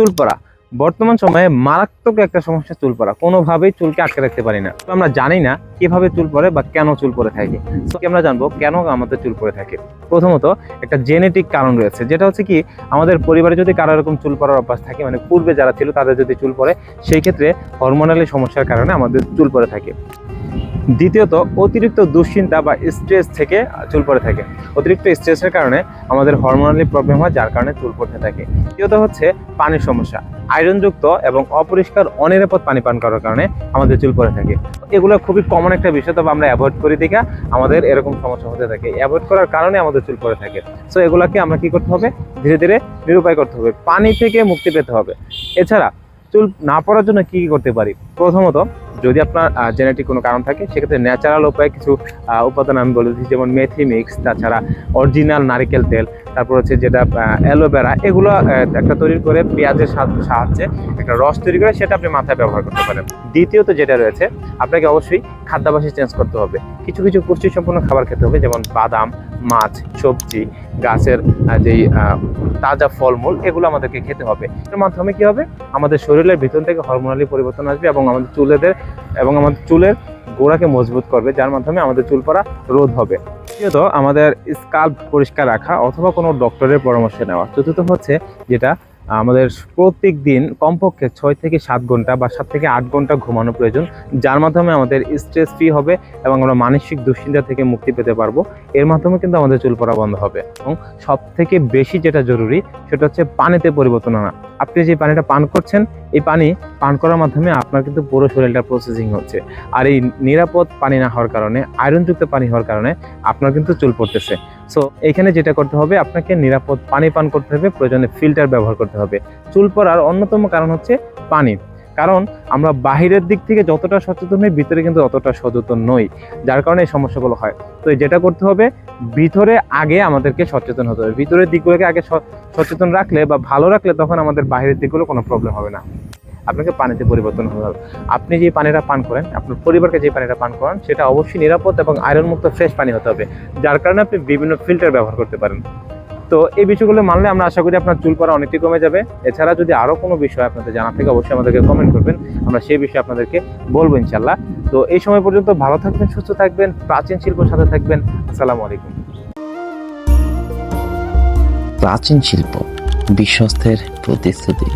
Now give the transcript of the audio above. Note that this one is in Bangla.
চুল পড়া বর্তমান সময়ে মারাত্মক একটা সমস্যা চুল পড়া কোনোভাবেই চুলকে আটকে রাখতে পারি না। তো আমরা জানি না কীভাবে চুল পড়ে বা কেন চুল পড়ে থাকে। তো আমরা জানব কেন আমাদের চুল পড়ে থাকে? প্রথমত একটা জেনেটিক কারণ রয়েছে। যেটা হচ্ছে কি, আমাদের পরিবারে যদি কারও এরকম চুল পড়ার অভ্যাস থাকে মানে পূর্বে যারা ছিল তাদের যদি চুল পড়ে, সেই ক্ষেত্রে হরমোনালি সমস্যার কারণে আমাদের চুল পড়ে থাকে। দ্বিতীয়ত, অতিরিক্ত দুশ্চিন্তা বা স্ট্রেস থেকে চুল পড়ে থাকে। অতিরিক্ত স্ট্রেসের কারণে আমাদের হরমোনালি প্রবলেম হয়, যার কারণে চুল পড়তে থাকে। তৃতীয়ত হচ্ছে পানির সমস্যা। আয়রনযুক্ত এবং অপরিষ্কার, অনিরাপদ পানি পান করার কারণে আমাদের চুল পড়ে থাকে। এগুলো খুবই কমন একটা বিষয়, তবে আমরা অ্যাভয়েড করি দেখে আমাদের এরকম সমস্যা হতে থাকে। অ্যাভয়েড করার কারণে আমাদের চুল পড়ে থাকে। সো এগুলোকে আমরা কি করতে হবে? ধীরে ধীরে নিরুপায় করতে হবে। পানি থেকে মুক্তি পেতে হবে। এছাড়া, চুল না পড়ার জন্য কী কি করতে পারি? প্রথমত যদি আপনার জেনেটিক কোনো কারণ থাকে, সেক্ষেত্রে ন্যাচারাল উপায়ে কিছু উপাদান আমি বলে দিচ্ছি, যেমন মেথি মিক্স তাছাড়া অরিজিনাল নারিকেল তেল, তারপর হচ্ছে যেটা অ্যালোভেরা, এগুলো একটা তৈরি করে পেঁয়াজের সাহায্যে একটা রস তৈরি করে সেটা আপনি মাথায় ব্যবহার করতে পারেন। দ্বিতীয়ত যেটা রয়েছে, আপনাকে অবশ্যই খাদ্যাভ্যাসে চেঞ্জ করতে হবে। কিছু কিছু পুষ্টি খাবার খেতে হবে, যেমন বাদাম, মাছ, সবজি, গাছের যেই তাজা ফলমূল, এগুলো আমাদেরকে খেতে হবে। এর মাধ্যমে কি হবে? আমাদের শরীরের ভিতর থেকে হরমোনালি পরিবর্তন আসবে এবং আমাদের চুলেদের এবং আমাদের চুলের গোড়াকে মজবুত করবে, যার মাধ্যমে আমাদের চুল পড়া রোধ হবে। তৃতীয়ত আমাদের স্কাল্প পরিষ্কার রাখা অথবা কোনো ডক্টরের পরামর্শ নেওয়া। চতুর্থ হচ্ছে যেটা, আমাদের প্রত্যেক দিন কমপক্ষে ছয় থেকে সাত ঘণ্টা বা সাত থেকে আট ঘণ্টা ঘুমানো প্রয়োজন, যার মাধ্যমে আমাদের স্ট্রেস ফ্রি হবে এবং আমরা মানসিক দুশ্চিন্তা থেকে মুক্তি পেতে পারব। এর মাধ্যমে কিন্তু আমাদের চুল পড়া বন্ধ হবে। এবং সব থেকে বেশি যেটা জরুরি, সেটা হচ্ছে পানিতে পরিবর্তন আনা। আপনি যে পানিটা পান করছেন, এই পানি পান করার মাধ্যমে আপনার কিন্তু পুরো শরীরটা প্রসেসিং হচ্ছে। আর এই নিরাপদ পানি না হওয়ার কারণে আয়রনযুক্ত পানি হওয়ার কারণে আপনার কিন্তু চুল পড়তেছে। সো এখানে যেটা করতে হবে, আপনাকে নিরাপদ পানি পান করতে হবে, প্রয়োজনে ফিল্টার ব্যবহার করতে হবে। চুল পড়ার অন্যতম কারণ হচ্ছে পানি। কারণ আমরা বাহিরের দিক থেকে যতটা সচেতন হই, ভিতরে কিন্তু অতটা সচেতন নই। যার কারণে এই সমস্যাগুলো হয়। তো যেটা করতে হবে, ভিতরে আগে আমাদেরকে সচেতন হতে হবে। ভিতরের দিকগুলোকে আগে সচেতন রাখলে বা ভালো রাখলে তখন আমাদের বাইরের দিকগুলো কোনো প্রবলেম হবে না। আপনাকে পানিতে পরিবর্তন হতে হবে। আপনি যে পানিটা পান করেন, আপনার পরিবারকে যে পানিটা পান করান, সেটা অবশ্যই নিরাপদ এবং আয়রন মুক্ত ফ্রেশ পানি হতে হবে, যার কারণে আপনি বিভিন্ন ফিল্টার ব্যবহার করতে পারেন। তো এই বিষয়গুলো মানলে আমরা আশা করি আপনার চুল পড়া অনেকটাই কমে যাবে। এছাড়া যদি আরও কোনো বিষয় আপনাদের জানা থাকে, অবশ্যই আমাদেরকে কমেন্ট করবেন। আমরা সেই বিষয়ে আপনাদেরকে বলব ইনশাল্লাহ তো এই সময় পর্যন্ত ভালো থাকবেন, সুস্থ থাকবেন, প্রাচীন শিল্পের সাথে থাকবেন। আসসালামু আলাইকুম। প্রাচীন শিল্প, বিশ্বস্তের প্রতিশ্রুতি।